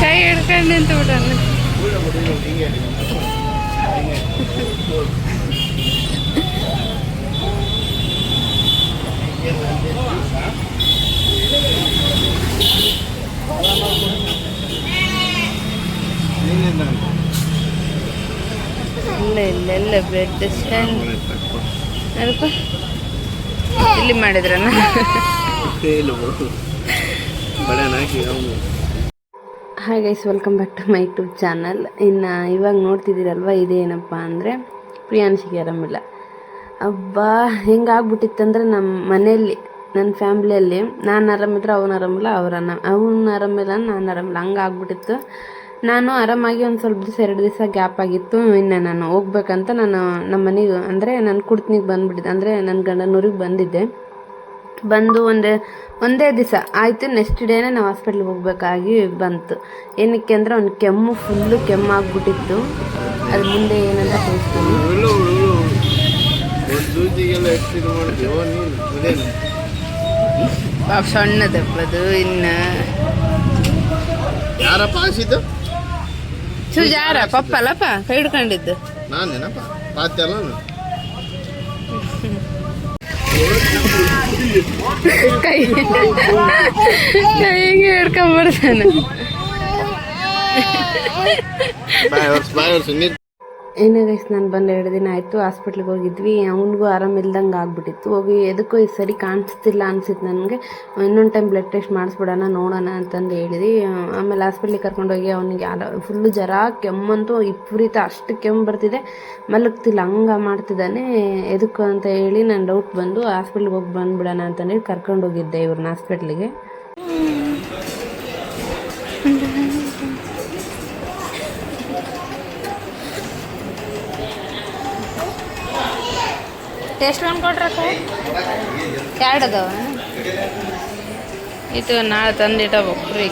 ಕೈ ಹಿಡ್ಕೊಂಡು ನಿಂತು ಬಿಡೋಣ. ಇಲ್ಲ ಇಲ್ಲ ಇಲ್ಲ ಬ್ರೆಡ್ ಸ್ಟ್ಯಾಂಡ್ ಅದಪ್ಪ ಇಲ್ಲಿ ಮಾಡಿದ್ರಣ್ಣ? Hi guys welcome back to my YouTube channel ಇನ್ನು ಇವಾಗ ನೋಡ್ತಿದ್ದೀರಲ್ವ, ಇದೇನಪ್ಪ ಅಂದರೆ ಪ್ರಿಯಾನ್ಶಿಗೆ ಆರಾಮಿಲ್ಲ. ಅಬ್ಬಾ ಹೆಂಗಾಗ್ಬಿಟ್ಟಿತ್ತಂದ್ರೆ ನಮ್ಮ ಮನೆಯಲ್ಲಿ ನನ್ನ ಫ್ಯಾಮ್ಲಿಯಲ್ಲಿ ನಾನು ಆರಾಮಿದ್ರೆ ಅವನು ಆರಾಮಿಲ್ಲ, ಅವ್ರ ಅವನು ಆರಾಮಿಲ್ಲ ನಾನು ಆರಾಮಿಲ್ಲ, ಹಂಗೆ ಆಗ್ಬಿಟ್ಟಿತ್ತು. ನಾನು ಆರಾಮಾಗಿ ಒಂದು ಸ್ವಲ್ಪ ದಿವಸ, ಎರಡು ದಿವಸ ಗ್ಯಾಪ್ ಆಗಿತ್ತು. ಇನ್ನು ನಾನು ಹೋಗ್ಬೇಕಂತ ನಾನು ನಮ್ಮ ಮನೆಗೆ, ಅಂದರೆ ನನ್ನ ಕುಡ್ತನಿಗೆ ಬಂದುಬಿಟ್ಟಿದ್ದೆ ಅಂದರೆ ನನ್ನ ಗಂಡನೂರಿಗೆ ಬಂದಿದ್ದೆ. ಬಂದು ಒಂದೇ ಒಂದೇ ದಿವಸ ಆಯಿತು ನೆಕ್ಸ್ಟ್ ಡೇನೇ ನಾವು ಹಾಸ್ಪಿಟ್ಲಿಗೆ ಹೋಗ್ಬೇಕಾಗಿ ಬಂತು. ಏನಕ್ಕೆ ಅಂದರೆ ಒಂದು ಕೆಮ್ಮು ಫುಲ್ಲು ಕೆಮ್ಮಾಗ್ಬಿಟ್ಟಿತ್ತು ಅದ್ರ ಅದು ಮುಂದೆ ಏನಂತ ಹೇಳ್ತೀನಿ. ಪಾಪ ಸಣ್ಣದಪ್ಪದು ಇನ್ನು. ಯಾರಪ್ಪ ಹಾಸಿದ್ದು ಸುಜಾರ ಪಪ್ಪ ಅಲ್ಲಪ್ಪ ಕೈ ಹಿಡ್ಕೊಂಡಿದ್ದು ನಾನೇನಪ್ಪ? ಪಾತ್ಯ ಅಲ್ಲ ನಾನು. ಕೈ ಕೈಗೆ ಹಿಡ್ಕೊಂಬರ್ತಾನೆ ಏನೇ ಗೈಸ್ ನಾನು ಬಂದು ಎರಡು ದಿನ ಆಯಿತು ಹಾಸ್ಪಿಟ್ಲಿಗೆ ಹೋಗಿದ್ವಿ. ಅವನಿಗೂ ಆರಾಮಿಲ್ದಂಗೆ ಆಗ್ಬಿಟ್ಟಿತ್ತು. ಹೋಗಿ ಎದಕ್ಕೂ ಈ ಸರಿ ಕಾಣಿಸ್ತಿಲ್ಲ ಅನ್ಸಿತ್ತು ನನಗೆ. ಇನ್ನೊಂದು ಟೈಮ್ ಬ್ಲಡ್ ಟೆಸ್ಟ್ ಮಾಡಿಸ್ಬಿಡೋಣ, ನೋಡೋಣ ಅಂತಂದು ಹೇಳಿದ್ವಿ. ಆಮೇಲೆ ಹಾಸ್ಪಿಟ್ಲಿಗೆ ಕರ್ಕೊಂಡೋಗಿ ಅವನಿಗೆ ಆರ ಫುಲ್ಲು ಜ್ವರ, ಕೆಮ್ಮಂತೂ ವಿಪರೀತ, ಅಷ್ಟು ಕೆಮ್ಮು ಬರ್ತಿದೆ. ಮಲಗ್ತಿಲ್ಲ, ಹಂಗೆ ಮಾಡ್ತಿದ್ದಾನೆ. ಎದಕ್ಕೆ ಅಂತ ಹೇಳಿ ನಾನು ಡೌಟ್ ಬಂದು ಹಾಸ್ಪಿಟ್ಲಿಗೆ ಹೋಗಿ ಬಂದುಬಿಡೋಣ ಅಂತಂದೇಳಿ ಕರ್ಕೊಂಡೋಗಿದ್ದೆ ಇವ್ರನ್ನ ಹಾಸ್ಪಿಟ್ಲಿಗೆ ಟೇಸ್ಟ್ ಒಂದು ಕೊಟ್ರಕ್ಕ? ಎರಡು ಅದಾವ. ಇದು ನಾಳೆ ತಂದಿಟ್ಟಬೇಕು ರೀ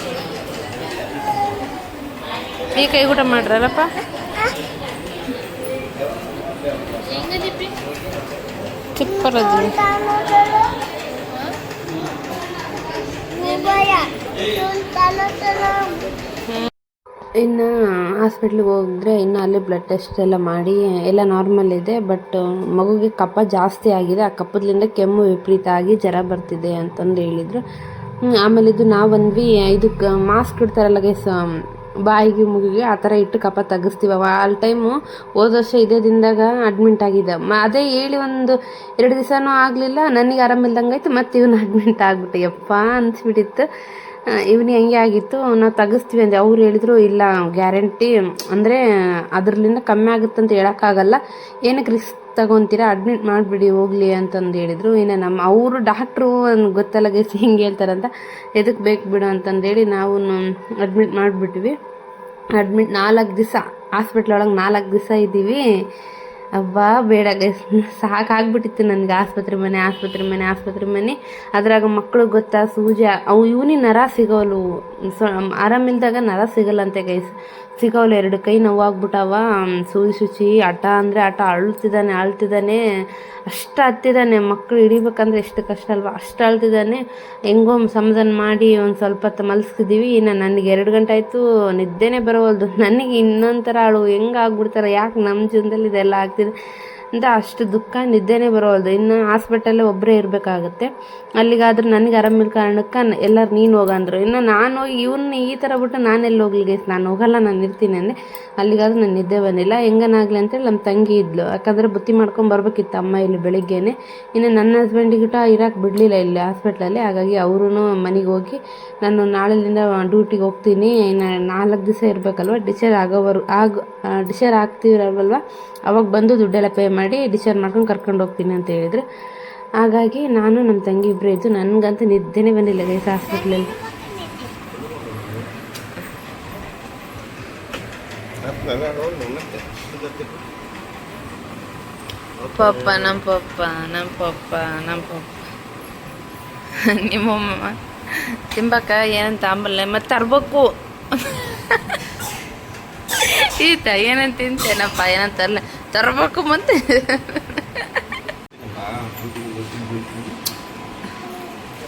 ಈ ಕೈ ಊಟ ಮಾಡ್ರಲ್ಲಪ್ಪ? ಚಿಪ್ಪರದು ಇನ್ನು ಹಾಸ್ಪಿಟ್ಲಿಗೆ ಹೋಗಿದ್ರೆ ಇನ್ನು ಅಲ್ಲಿ ಬ್ಲಡ್ ಟೆಸ್ಟ್ ಎಲ್ಲ ಮಾಡಿ, ಎಲ್ಲ ನಾರ್ಮಲ್ ಇದೆ ಬಟ್ ಮಗುಗೆ ಕಫ ಜಾಸ್ತಿ ಆಗಿದೆ. ಆ ಕಫದಿಂದ ಕೆಮ್ಮು ವಿಪರೀತ ಆಗಿ ಜ್ವರ ಬರ್ತಿದೆ ಅಂತಂದು ಹೇಳಿದರು. ಆಮೇಲೆ ಇದು ನಾವು ಬಂದ್ವಿ ಇದಕ್ಕೆ ಮಾಸ್ಕ್ ಇಡ್ತಾರಲ್ಲ ಗೈಸ್ ಬಾಯಿಗೆ, ಮುಗಿಗೆ ಆ ಥರ ಇಟ್ಟು ಕಫ ತೆಗಿಸ್ತೀವಿ ಅವ ಆಲ್ ಟೈಮು ಹೋದ ವರ್ಷ ಇದೇ ದಿನದಾಗ ಅಡ್ಮಿಂಟ್ ಆಗಿದೆ ಮ, ಅದೇ ಹೇಳಿ ಒಂದು ಎರಡು ದಿವಸನೂ ಆಗಲಿಲ್ಲ, ನನಗೆ ಆರಾಮಿಲ್ದಂಗೆ ಆಯ್ತು ಮತ್ತು ಇವನು ಅಡ್ಮಿಂಟ್ ಆಗ್ಬಿಟ್ಟೆ. ಯಪ್ಪ, ಅನಿಸ್ಬಿಟ್ಟಿತ್ತು. ಇವನಿಗೆ ಹೆಂಗೆ ಆಗಿತ್ತು, ನಾವು ತೆಗಿಸ್ತೀವಿ ಅಂದೆ. ಅವ್ರು ಹೇಳಿದ್ರು, ಇಲ್ಲ, ಗ್ಯಾರಂಟಿ, ಅಂದರೆ ಅದ್ರಲ್ಲಿಂದ ಕಮ್ಮಿ ಆಗುತ್ತೆ ಅಂತ ಹೇಳೋಕ್ಕಾಗಲ್ಲ. ಏನಕ್ಕೆ ರಿಸ್ಕ್ ತಗೊತೀರಾ, ಅಡ್ಮಿಟ್ ಮಾಡಿಬಿಡಿ, ಹೋಗಲಿ ಅಂತಂದು ಹೇಳಿದರು. ಇನ್ನು ನಮ್ಮ ಅವರು ಡಾಕ್ಟ್ರು ಗೊತ್ತಲ್ಲ ಗೈಸ್ ಹಿಂಗೆ ಹೇಳ್ತಾರಂತ. ಎದಕ್ಕೆ ಬೇಕು ಬಿಡು ಅಂತಂದೇಳಿ ನಾವು ಅಡ್ಮಿಟ್ ಮಾಡಿಬಿಟ್ವಿ. ಅಡ್ಮಿಟ್ ನಾಲ್ಕು ದಿವಸ, ಹಾಸ್ಪಿಟ್ಲ್ ಒಳಗೆ ನಾಲ್ಕು ದಿವಸ ಇದ್ದೀವಿ ಅಬ್ಬಾ ಬೇಡ ಸಾಕಾಗ್ಬಿಟ್ಟಿತ್ತು ನನಗೆ ಆಸ್ಪತ್ರೆ ಮನೆ ಆಸ್ಪತ್ರೆ ಮನೆ ಆಸ್ಪತ್ರೆ ಮನೆ. ಅದ್ರಾಗ ಮಕ್ಕಳು ಗೊತ್ತಾ, ಸೂಜಿ, ಅವು ಇವನಿ ನರ ಸಿಗೋಲು. ಸೊ ಆರಾಮಿಲ್ದಾಗ ನರ ಸಿಗಲ್ಲಂತೆ ಗೈಸ್ ಸಿಗೋಲು ಎರಡು ಕೈ ನೋವಾಗ್ಬಿಟ್ಟವ. ಸೂಜಿ, ಶುಚಿ, ಆಟ ಅಂದರೆ ಆಟ ಅಳ್ತಿದ್ದಾನೆ ಅಳ್ತಿದ್ದಾನೆ ಅಷ್ಟು ಹತ್ತಿದ್ದಾನೆ ಮಕ್ಕಳು ಹಿಡಿಬೇಕಂದ್ರೆ ಎಷ್ಟು ಕಷ್ಟ ಅಲ್ವಾ? ಅಷ್ಟು ಅಳ್ತಿದ್ದಾನೆ ಹೆಂಗೋ ಸಮಾಧಾನ ಮಾಡಿ ಒಂದು ಸ್ವಲ್ಪ ಹೊತ್ತು ಮಲಸ್ಕಿದ್ದೀವಿ ಇನ್ನು ನನಗೆ ಎರಡು ಗಂಟೆ ಆಯಿತು, ನಿದ್ದೆನೇ ಬರೋವಲ್ದು. ನನಗೆ ಇನ್ನೊಂಥರ ಅಳು ಹೆಂಗಾಗ್ಬಿಡ್ತಾರೆ ಯಾಕೆ ನಮ್ಮ ಜೀವನದಲ್ಲಿ ಇದೆಲ್ಲ ಆಗ್ತಿದೆ? இருக்குது ಅಂತ ಅಷ್ಟು ದುಃಖ, ನಿದ್ದೆನೇ ಬರೋವಲ್ದು. ಇನ್ನು ಹಾಸ್ಪಿಟಲ್ಲೇ ಒಬ್ಬರೇ ಇರಬೇಕಾಗುತ್ತೆ. ಅಲ್ಲಿಗಾದರೂ ನನಗೆ ಆರಾಮಿಲ್ಲ ಕಾರಣಕ್ಕೆ ಎಲ್ಲರೂ ನೀನು ಹೋಗಂದ್ರು ಇನ್ನು ನಾನು ಹೋಗಿ ಇವನ್ನ ಈ ಥರ ಬಿಟ್ಟು ನಾನು ಎಲ್ಲಿ ಹೋಗ್ಲಿ ಗೈಸ್ ನಾನು ಹೋಗಲ್ಲ, ನಾನು ಇರ್ತೀನಿ ಅಂದರೆ ಅಲ್ಲಿಗಾದ್ರೂ ನಾನು ನಿದ್ದೆ ಬಂದಿಲ್ಲ. ಹೆಂಗನಾಗ್ಲಿ ಅಂತೇಳಿ ನಮ್ಮ ತಂಗಿ ಇದ್ಲು. ಯಾಕಂದರೆ ಬುತ್ತಿ ಮಾಡ್ಕೊಂಡು ಬರಬೇಕಿತ್ತು ಅಮ್ಮ ಇಲ್ಲಿ ಬೆಳಿಗ್ಗೆನೆ. ಇನ್ನು ನನ್ನ ಹಸ್ಬೆಂಡಿಗಿಟ ಇರಕ್ಕೆ ಬಿಡಲಿಲ್ಲ ಇಲ್ಲಿ ಹಾಸ್ಪಿಟ್ಲಲ್ಲಿ ಹಾಗಾಗಿ ಅವರು ಮನೆಗೆ ಹೋಗಿ ನಾನು ನಾಳೆಯಿಂದ ಡ್ಯೂಟಿಗೆ ಹೋಗ್ತೀನಿ. ಇನ್ನು ನಾಲ್ಕು ದಿವಸ ಇರಬೇಕಲ್ವ? ಡಿಸ್ಚಾರ್ಜ್ ಆಗೋವರು ಆಗ ಡಿಸ್ಚಾರ್ಜ್ ಆಗ್ತೀರಲ್ವಲ್ವ? ಅವಾಗ ಬಂದು ದುಡ್ಡೆಲ್ಲ ಪೇ ಮಾಡಿ ಡಿಸೈಡ್ ಮಾಡ್ಕೊಂಡು ಕರ್ಕೊಂಡು ಹೋಗ್ತೀನಿ ಅಂತ ಹೇಳಿದ್ರು. ಹಾಗಾಗಿ ನಾನು ನಮ್ಮ ತಂಗಿ ಇಬ್ಬರು ಇದ್ದು ನನಗಂತೂ ನಿದ್ದೆನೇ ಬಂದಿಲ್ಲ ಗೈಸ್ ಹಾಸ್ಪಿಟ್ಲಲ್ಲಿ ಪಪ್ಪ ನಮ್ಮ ಪಪ್ಪ ನಮ್ಮ ಪಪ್ಪ ನಮ್ಮ ಪಪ್ಪ ನಿಮ್ಮಮ್ಮ ತಿಂಬಕ್ಕ ಏನಂತ ಆಂಬಲ್ಲ ಮತ್ತೆ ತರ್ಬೇಕು. ಈತ ಏನಂತ ತಿಂತೇನಪ್ಪ, ಏನಂತ ತರಲ್ಲ ತರ್ಬೇಕು ಮತ್ತೆ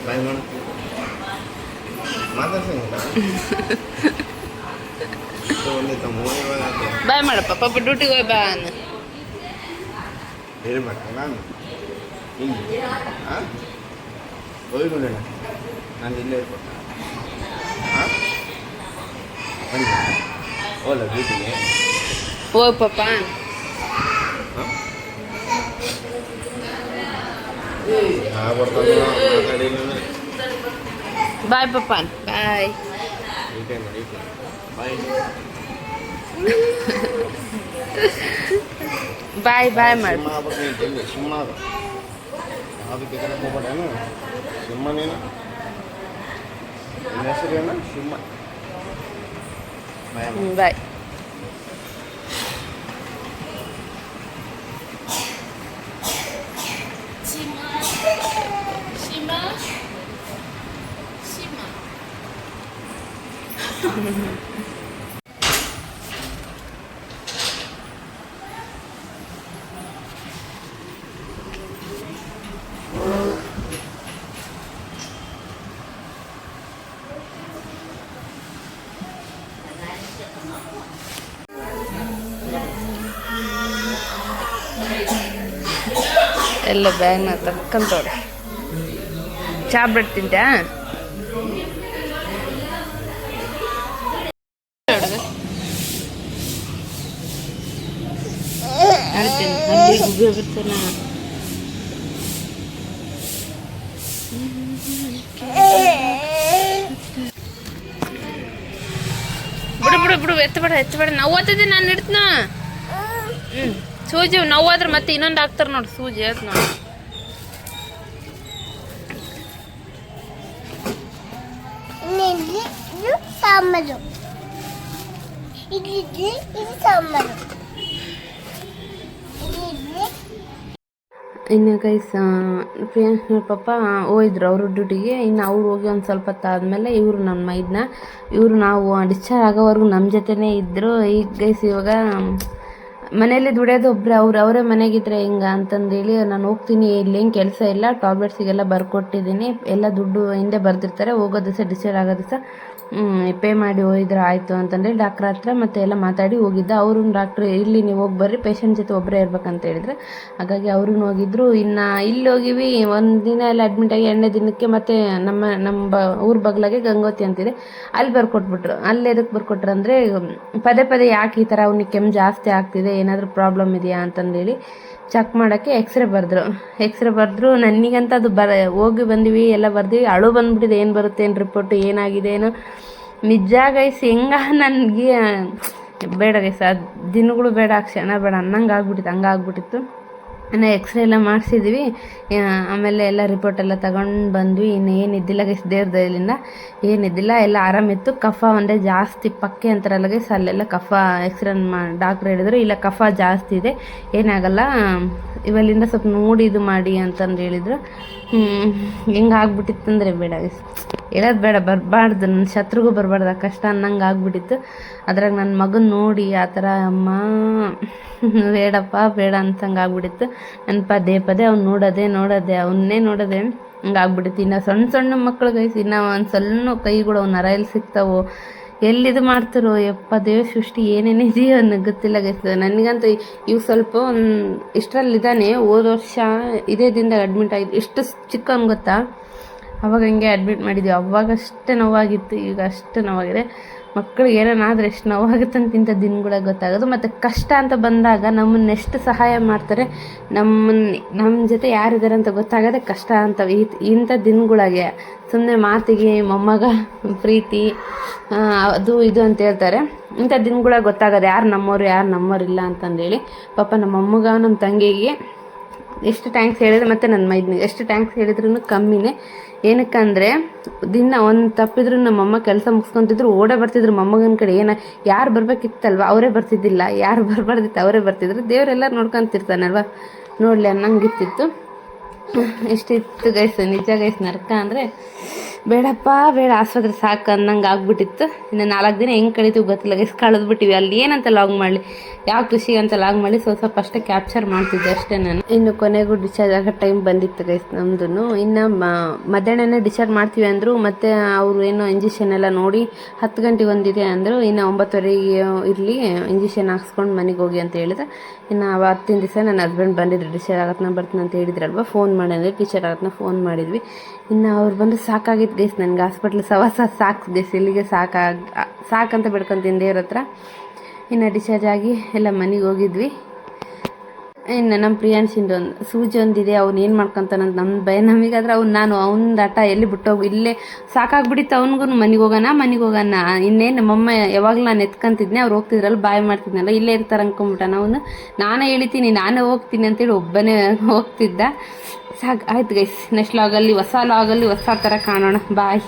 ಬಾಯ್ ಮಾಡು ಮಾತಾಡ್ಸಂಗಿಲ್ಲ ಒಂದಿತ್ತು ಮೂರು ಇವಾಗ ಆಯ್ತು. ಬಾಯ್ ಮಾಡಪ್ಪ ಪಾಪ ಡ್ಯೂಟಿಗೆ ಹೋಗಿ ಬಾ ಅನ್ನು ಹೇಳ್ಬೇಕು ನಾನು ಇಲ್ಲಿ ಹಾಂ ಹೋಗಿ ನೋಡೋಣ ನಾನು ಇಲ್ಲೇ ಇರ್ಬೇಕು ಹಾಂ ಬನ್ನಿ ಹೋಲ್ಲ ಡ್ಯೂಟಿಗೆ ಹೋಗ್ ಪಾಪ ಹಾಂ ಹಾಂ ಬರ್ತಾನೆ ಮಾತಾಡಿಲ್ಲ ಅಂದರೆ ಬಾಯ್ ಪಾಪ ಬಾಯ್ ವೀಕೆಂಡ್ ವೀಕೆಂಡ್ ಬಾಯ್ ಬಾಯ್ ಬಾಯ್ ಮಾಡಿ ಸಿಂಹ ಆಗ್ಬೇಕು ನೀನು ತಿಂದು ಸಿಂಹ ಅದು ಯಾವುದಕ್ಕೆ ಕಡೆ ಹೋಗ್ಬೇಡೇನು ಸಿಂಹ ನೀನು ನಿನ್ನ ಹೆಸರು ಏನು ಸಿಂಹ ಭಯ ಬಾಯ್ ಎಲ್ಲ ಬ್ಯಾಗ್ನ ತಕ್ಕಂತವ್ರೆ ಚಾ ಬ್ರೆಡ್ ತಿಂತ್ಯಾ? ಅಳ್ತೀನಿ ಅಲ್ಲಿ ಗುಬ್ಬಿ ಬಿಡ್ತಾನ ಬಿಡು ಬಿಡು ಬಿಡು ಎತ್ತಬೇಡ ಎತ್ತಬೇಡ ನಾವು ಓದ್ತಿದ್ದೀನಿ ನಾನು ಇಡ್ತನ ಹ್ಞೂ ಸೂಜಿ ನೋವಾದ್ರೆ ಮತ್ತೆ ಇನ್ನೊಂದು ಹಾಕ್ತಾರೆ ನೋಡಿ ಸೂಜಿ ಅದು ನೋಡಿ. ಇಲ್ಲಿ ಇದು ಸಾಂಬಾರು. ಇಡ್ಲಿ ಇದು ಸಾಂಬಾರು. ಇನ್ನು ಗೈಸ್ ಪಾಪ ಹೋಯಿದ್ರು ಅವರು ಡ್ಯೂಟಿಗೆ. ಇನ್ನು ಅವ್ರು ಹೋಗಿ ಒಂದು ಸ್ವಲ್ಪ ಹೊತ್ತಾದ್ಮೇಲೆ ಇವರು ನನ್ನ ಮೈದನ್ನ ಇವರು ನಾವು ಡಿಸ್ಚಾರ್ಜ್ ಆಗೋವರೆಗೂ ನಮ್ಮ ಜೊತೆನೇ ಇದ್ದರು ಈಗ ಗೈಸ್ ಇವಾಗ ಮನೇಲಿ ದುಡಿಯೋದು ಒಬ್ರೆ, ಅವ್ರು ಅವರೇ ಮನೆಗಿದ್ರೆ ಹಿಂಗ ಅಂತಂದೇಳಿ ನಾನು ಹೋಗ್ತೀನಿ, ಇಲ್ಲಿ ಏನು ಕೆಲಸ ಇಲ್ಲ ಟಾಬ್ಲೆಟ್ಸಿಗೆಲ್ಲ ಬರ್ಕೊಟ್ಟಿದ್ದೀನಿ, ಎಲ್ಲ ದುಡ್ಡು ಹಿಂದೆ ಬರ್ದಿರ್ತಾರೆ, ಹೋಗೋ ದಿವಸ ಡಿಸೈಡ್ ಆಗೋ ದಿವಸ ಪೇ ಮಾಡಿ ಹೋಗಿದ್ರೆ ಆಯಿತು ಅಂತಂದರೆ ಡಾಕ್ಟ್ರ್ ಹತ್ರ ಮತ್ತೆ ಎಲ್ಲ ಮಾತಾಡಿ ಹೋಗಿದ್ದ. ಅವರು ಡಾಕ್ಟ್ರ್ ಇಲ್ಲಿ ನೀವು ಹೋಗಿ ಬರ್ರಿ ಪೇಷಂಟ್ ಜೊತೆ ಒಬ್ಬರೇ ಇರ್ಬೇಕಂತ ಹೇಳಿದ್ರೆ. ಹಾಗಾಗಿ ಅವರು ಹೋಗಿದ್ರು. ಇನ್ನು ಇಲ್ಲಿ ಹೋಗಿವಿ, ಒಂದು ದಿನ ಎಲ್ಲ ಅಡ್ಮಿಟ್ ಆಗಿ ಎರಡನೇ ದಿನಕ್ಕೆ ಮತ್ತೆ ನಮ್ಮ ನಮ್ಮ ಬ, ಊರ ಬಗ್ಲಾಗೆ ಗಂಗೋತಿ ಅಂತಿದೆ. ಅಲ್ಲಿ ಬರ್ಕೊಟ್ಬಿಟ್ರು. ಅಲ್ಲಿ ಎದಕ್ಕೆ ಬರ್ಕೊಟ್ರು ಅಂದರೆ ಪದೇ ಪದೇ ಯಾಕೆ ಈ ಥರ ಅವ್ನಿಗೆ ಕೆಮ್ಮು ಜಾಸ್ತಿ ಆಗ್ತಿದೆ ಏನಾದರೂ ಪ್ರಾಬ್ಲಮ್ ಇದೆಯಾ ಅಂತಂದೇಳಿ ಚೆಕ್ ಮಾಡೋಕ್ಕೆ ಎಕ್ಸ್ರೇ ಬರೆದ್ರು. ಎಕ್ಸ್ರೇ ಬರೆದ್ರು ನನಗಂತ ಅದು ಬರ, ಹೋಗಿ ಬಂದ್ವಿ, ಎಲ್ಲ ಬರ್ದಿವಿ, ಅಳು ಬಂದ್ಬಿಟ್ಟಿದೆ, ಏನು ಬರುತ್ತೆ, ಏನು ರಿಪೋರ್ಟು ಏನಾಗಿದೆ, ಏನೋ? ನಿಜ ಗೈಸ್ ಹೆಂಗ ನನಗೆ, ಬೇಡ ಗೈಸ್ ಅದು ದಿನಗಳು ಬೇಡ, ಕ್ಷಣ ಬೇಡ, ಅನ್ನಂಗೆ ಆಗ್ಬಿಟ್ಟಿತ್ತು, ಹಂಗೆ ಇನ್ನು ಎಕ್ಸ್ರೇ ಎಲ್ಲ ಮಾಡಿಸಿದ್ವಿ. ಆಮೇಲೆ ಎಲ್ಲ ರಿಪೋರ್ಟ್ ಎಲ್ಲ ತಗೊಂಡು ಬಂದ್ವಿ. ಇನ್ನು ಏನಿದ್ದಿಲ್ಲ ಗೈಸ್ ದೇವ್ರ ಏನಿದ್ದಿಲ್ಲ ಎಲ್ಲ ಆರಾಮಿತ್ತು ಕಫ ಒಂದೇ ಜಾಸ್ತಿ ಪಕ್ಕೆ ಅಂತಾರಲ್ಲ ಗೈಸ್ ಅಲ್ಲೆಲ್ಲ ಕಫ ಎಕ್ಸ್ರೇ ಮಾ ಡಾಕ್ಟ್ರ್ ಹೇಳಿದ್ರು, ಇಲ್ಲ ಕಫ ಜಾಸ್ತಿ ಇದೆ. ಏನಾಗಲ್ಲ ಇವಲ್ಲಿಂದ ಸ್ವಲ್ಪ ನೋಡಿ ಇದು ಮಾಡಿ ಅಂತಂದು ಹೇಳಿದ್ರು. ಹೆಂಗೆ ಆಗ್ಬಿಟ್ಟಿತ್ತಂದರೆ ಬೇಡ ಗೈಸ್ ಹೇಳೋದು ಬೇಡ, ಬರಬಾರ್ದು. ನನ್ನ ಶತ್ರುಗೂ ಬರಬಾರ್ದು. ಆ ಕಷ್ಟ ಅನ್ನಂಗೆ ಆಗ್ಬಿಟ್ಟಿತ್ತು. ಅದ್ರಾಗ ನನ್ನ ಮಗನ ನೋಡಿ ಆ ಥರ, ಅಮ್ಮ, ಬೇಡಪ್ಪ, ಬೇಡ ಅಂತಂಗೆ ಆಗ್ಬಿಟ್ಟಿತ್ತು. ನನ್ನ ಪದೇ ಪದೇ ಅವ್ನು ನೋಡೋದೆ ನೋಡೋದೆ, ಅವನ್ನೇ ನೋಡೋದೆ ಹಂಗೆ ಆಗ್ಬಿಟ್ಟಿತ್ತು. ಇನ್ನು ಸಣ್ಣ ಸಣ್ಣ ಮಕ್ಕಳು ಗೈಸ್, ಇನ್ನು ಒಂದು ಸಣ್ಣ ಕೈಗಳು ಅವ್ನ ನರ ಎಲ್ಲಿ ಸಿಗ್ತಾವೋ ಎಲ್ಲಿದು ಮಾಡ್ತಾರೋ? ಯಪ್ಪ ದೇವ ಸೃಷ್ಟಿ ಏನೇನಿದೆಯೋ ಅನ್ನೋ ಗೊತ್ತಿಲ್ಲ ಗೈಸ್. ನನಗಂತೂ ಇವು ಸ್ವಲ್ಪ ಒಂದು ಇಷ್ಟರಲ್ಲಿದ್ದಾನೆ. ಹೋದ ವರ್ಷ ಇದೇ ದಿನದಾಗ ಅಡ್ಮಿಟ್ ಆಗಿದ್ದು ಎಷ್ಟು ಚಿಕ್ಕವನು ಗೊತ್ತಾ? ಅವಾಗ ಹಂಗೆ ಅಡ್ಮಿಟ್ ಮಾಡಿದ್ವಿ. ಅವಾಗ ಅಷ್ಟೇ ನೋವಾಗಿತ್ತು, ಈಗ ಅಷ್ಟು ನೋವಾಗಿದೆ. ಮಕ್ಕಳಿಗೆ ಏನಾದರೂ ಎಷ್ಟು ನೋವಾಗುತ್ತೆ ಅಂತ ಇಂಥ ದಿನಗಳಾಗ ಗೊತ್ತಾಗೋದು. ಮತ್ತು ಕಷ್ಟ ಅಂತ ಬಂದಾಗ ನಮ್ಮನ್ನ ಎಷ್ಟು ಸಹಾಯ ಮಾಡ್ತಾರೆ ನಮ್ಮನ್ನ ನಮ್ಮ ಜೊತೆ ಯಾರಿದ್ದಾರೆ ಅಂತ ಗೊತ್ತಾಗದೆ ಕಷ್ಟ ಅಂತ ಈ, ಇಂಥ ದಿನಗಳಾಗೆ ಸುಮ್ಮನೆ ಮಾತಿಗೆ, ಮೊಮ್ಮಗ, ಪ್ರೀತಿ ಅದು ಇದು ಅಂತ ಹೇಳ್ತಾರೆ. ಇಂಥ ದಿನಗಳಾಗ ಗೊತ್ತಾಗೋದು ಯಾರು ನಮ್ಮವರು ಯಾರು ಇಲ್ಲ ಅಂತಂದೇಳಿ, ಪಾಪ ನಮ್ಮ ಅಮ್ಮಗ ನಮ್ಮ ತಂಗಿಗೆ ಎಷ್ಟು ಟ್ಯಾಂಕ್ಸ್ ಹೇಳಿದ್ರೆ ಮತ್ತೆ ನನ್ನ ಮೈದ್ನಿಗೆ ಎಷ್ಟು ಟ್ಯಾಂಕ್ಸ್ ಹೇಳಿದ್ರು ಕಮ್ಮಿನೇ. ಏನಕ್ಕಂದರೆ, ದಿನ ಒಂದು ತಪ್ಪಿದ್ರು ನಮ್ಮಮ್ಮ ಕೆಲಸ ಮುಗಿಸ್ಕೊಂತಿದ್ರು, ಓಡೇ ಬರ್ತಿದ್ರು ಮೊಮ್ಮಗನ ಕಡೆ. ಏನ, ಯಾರು ಬರ್ಬೇಕಿತ್ತಲ್ವ? ಅವರೇ ಬರ್ತಿದ್ದಿಲ್ಲ. ಯಾರು ಬರಬಾರ್ದಿತ್ತು, ಅವರೇ ಬರ್ತಿದ್ರು. ದೇವರೆಲ್ಲ ನೋಡ್ಕೊಂತಿರ್ತಾನಲ್ವ? ನೋಡಲಿ ಅನ್ನಂಗಿತ್ತಿತ್ತು ಎಷ್ಟಿತ್ತು ಗೈಸ್ ನಿಜ ಗೈಸ್ ನರ್ಕ ಅಂದರೆ ಬೇಡಪ್ಪ, ಬೇಡ, ಆಸ್ಪತ್ರೆ ಸಾಕು ಅನ್ನಂಗೆ ಆಗ್ಬಿಟ್ಟಿತ್ತು. ಇನ್ನು ನಾಲ್ಕು ದಿನ ಹೆಂಗೆ ಕಳೀತೀವಿ ಗೊತ್ತಿಲ್ಲ ಗೈಸ್ ಕಳೆದ್ಬಿಟ್ಟಿವಿ ಅಲ್ಲಿ ಏನಂತ ಲಾಗ್ ಮಾಡಲಿ? ಯಾವ ಖುಷಿ ಅಂತ ಲಾಗ್ ಮಾಡಿ ಸ್ವಲ್ಪ ಸ್ವಲ್ಪ ಅಷ್ಟೇ ಕ್ಯಾಪ್ಚರ್ ಮಾಡ್ತಿದ್ದೆ ಅಷ್ಟೇ ನಾನು. ಇನ್ನು ಕೊನೆಗೂ ಡಿಸ್ಚಾರ್ಜ್ ಆಗೋ ಟೈಮ್ ಬಂದಿತ್ತು ಗೈಸ್ ನಮ್ದು ಇನ್ನು ಮಧ್ಯಾಹ್ನನೇ ಡಿಸ್ಚಾರ್ಜ್ ಮಾಡ್ತೀವಿ ಅಂದರು, ಮತ್ತು ಅವರು ಏನೋ ಇಂಜೆಕ್ಷನ್ ಎಲ್ಲ ನೋಡಿ ಹತ್ತು ಗಂಟೆಗೆ ಒಂದಿದೆ ಅಂದರು, ಇನ್ನು ಒಂಬತ್ತುವರೆಗೆ ಇರಲಿ ಇಂಜೆಕ್ಷನ್ ಹಾಕ್ಸ್ಕೊಂಡು ಮನೆಗೆ ಹೋಗಿ ಅಂತ ಹೇಳಿದ್ರೆ ಇನ್ನು ಅವತ್ತಿನ ದಿವಸ ನನ್ನ ಹಸ್ಬೆಂಡ್ ಬಂದಿದ್ರು. ಡಿಸ್ಚಾರ್ಜ್ ಆಗತ್ನ ಬರ್ತೀನಿ ಅಂತ ಹೇಳಿದ್ರಲ್ವ ಫೋನ್ ಮಾಡಿದ್ರೆ ಟೀಚರ್ ಆಗತ್ತೆ ಫೋನ್ ಮಾಡಿದ್ವಿ. ಇನ್ನು ಅವ್ರು ಬಂದು ಸಾಕಾಗಿತ್ತು ಗೈಸ್ ನನಗೆ ಹಾಸ್ಪಿಟ್ಲ್ ಸವಾಸ ಸಾಕು ಗೈಸ್ ಇಲ್ಲಿಗೆ ಸಾಕಾಗ ಸಾಕಂತ ಬಿಡ್ಕೊಂತೀನಿ ದೇವ್ರ ಹತ್ರ. ಇನ್ನು ಡಿಸ್ಚಾರ್ಜ್ ಆಗಿ ಎಲ್ಲ ಮನೆಗೆ ಹೋಗಿದ್ವಿ. ಇನ್ನು ನಮ್ಮ ಪ್ರಿಯಾನ್ಸಿಂದ ಒಂದು, ಸೂಜಿ ಒಂದಿದೆ, ಅವ್ನು ಏನು ಮಾಡ್ಕೊತಾನಂತ ನಮ್ಮ ಭಯ. ನಮಗಾದ್ರೆ ಅವ್ನು, ನಾನು ಅವ್ನ ಆಟ ಎಲ್ಲಿ ಬಿಟ್ಟೋಗಿ ಇಲ್ಲೇ ಸಾಕಾಗ್ಬಿಟ್ಟಿತ್ತು ಅವ್ನಿಗೂ ಮನೆಗೆ ಹೋಗೋಣ ಮನೆಗೆ ಹೋಗೋಣ. ಇನ್ನೇನು ನಮ್ಮಮ್ಮ ಯಾವಾಗಲೂ ನಾನು ಎತ್ಕೊಂತಿದ್ನೆ, ಅವ್ರು ಹೋಗ್ತಿದ್ರಲ್ಲ, ಬಾಯ್ ಮಾಡ್ತಿದ್ನಲ್ಲ, ಇಲ್ಲೇ ಇರ್ತಾರೆ ಅಂದ್ಕೊಂಬಿಟ್ಟ ಅವನು. ನಾನೇ ಹೇಳ್ತೀನಿ ನಾನೇ ಹೋಗ್ತೀನಿ ಅಂತೇಳಿ ಒಬ್ಬನೇ ಹೋಗ್ತಿದ್ದ. ಸಾಕು ಆಯ್ತು ಗೈಸ್ ನೆಕ್ಸ್ಟ್ ಲಾಗಲ್ಲಿ ಹೊಸ ಲಾಗಲ್ಲಿ ಹೊಸ ಥರ ಕಾಣೋಣ. ಬಾಯ್